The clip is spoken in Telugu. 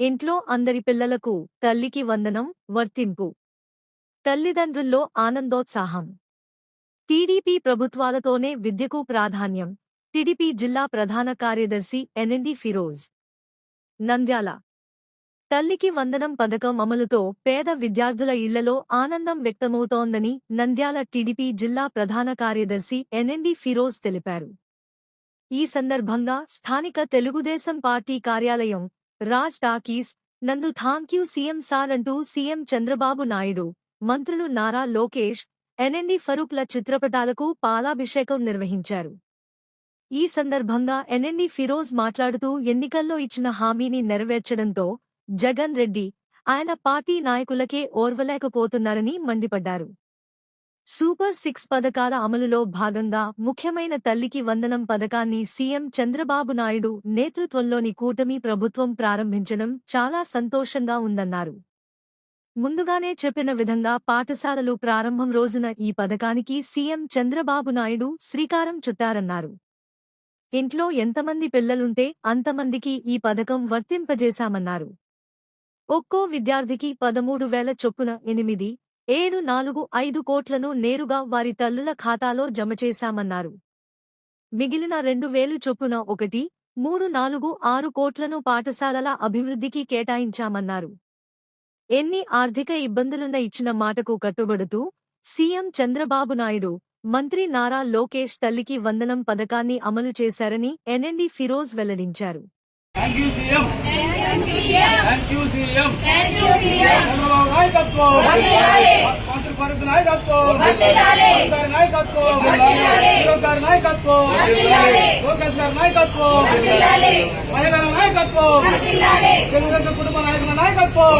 ఇంట్లో అందరి పిల్లలకు తల్లికి వందనం వర్తింపు. తల్లిదండ్రుల్లో ఆనందోత్సాహం. టీడీపీ ప్రభుత్వాలతోనే విద్యకు ప్రాధాన్యం. టీడీపీ జిల్లా ప్రధాన కార్యదర్శి ఎన్ఎండి ఫిరోజ్. నంద్యాల. తల్లికి వందనం పథకం అమలుతో పేద విద్యార్థుల ఇళ్ళలో ఆనందం వ్యక్తమవుతోందని నంద్యాల టీడీపీ జిల్లా ప్రధాన కార్యదర్శి ఎన్ఎండి ఫిరోజ్ తెలిపారు. ఈ సందర్భంగా స్థానిక తెలుగుదేశం పార్టీ కార్యాలయం రాజ్ టాకీస్ నందు థాంక్యూ సీఎం సార్ అంటూ సీఎం చంద్రబాబు నాయుడు మంత్రులు నారా లోకేష్ ఎన్ఎండి ఫరూక్ల చిత్రపటాలకు పాలాభిషేకం నిర్వహించారు. ఈ సందర్భంగా ఎన్ఎండి ఫిరోజ్ మాట్లాడుతూ ఎన్నికల్లో ఇచ్చిన హామీని నెరవేర్చడంతో జగన్ రెడ్డి ఆయన పార్టీ నాయకులకే ఓర్వలేకపోతున్నారని మండిపడ్డారు. సూపర్ సిక్స్ పథకాల అమలులో భాగంగా ముఖ్యమైన తల్లికి వందనం పథకాన్ని సీఎం చంద్రబాబు నాయుడు నేతృత్వంలోని కూటమి ప్రభుత్వం ప్రారంభించడం చాలా సంతోషంగా ఉందన్నారు. ముందుగానే చెప్పిన విధంగా పాఠశాలలు ప్రారంభం రోజున ఈ పథకానికి సీఎం చంద్రబాబు నాయుడు శ్రీకారం చుట్టారన్నారు. ఇంట్లో ఎంతమంది పిల్లలుంటే అంతమందికి ఈ పథకం వర్తింపజేశామన్నారు. ఒక్కో విద్యార్థికి పదమూడు వేల చొప్పున ఎనిమిది ఏడు నాలుగు ఐదు కోట్లను నేరుగా వారి తల్లుల ఖాతాలో జమ చేశామన్నారు. మిగిలిన రెండు వేలు చొప్పున ఒకటి మూడు నాలుగు ఆరు కోట్లను పాఠశాలల అభివృద్ధికి కేటాయించామన్నారు. ఎన్ని ఆర్థిక ఇబ్బందులున్న ఇచ్చిన మాటకు కట్టుబడుతూ సీఎం చంద్రబాబు నాయుడు మంత్రి నారా లోకేష్ తల్లికి వందనం పథకాన్ని అమలు చేశారని ఎన్ఎండి ఫిరోజ్ వెల్లడించారు. థ్యాంక్ యూ సీఎం చంద్రబాబు నాయకత్వం మంత్రి భరత్ నాయకత్వం గారి నాయకత్వం గారి నాయకత్వం లోకేష్ గారి నాయకత్వం మహిళల నాయకత్వం తెలుగుదేశం కుటుంబ నాయకుల నాయకత్వం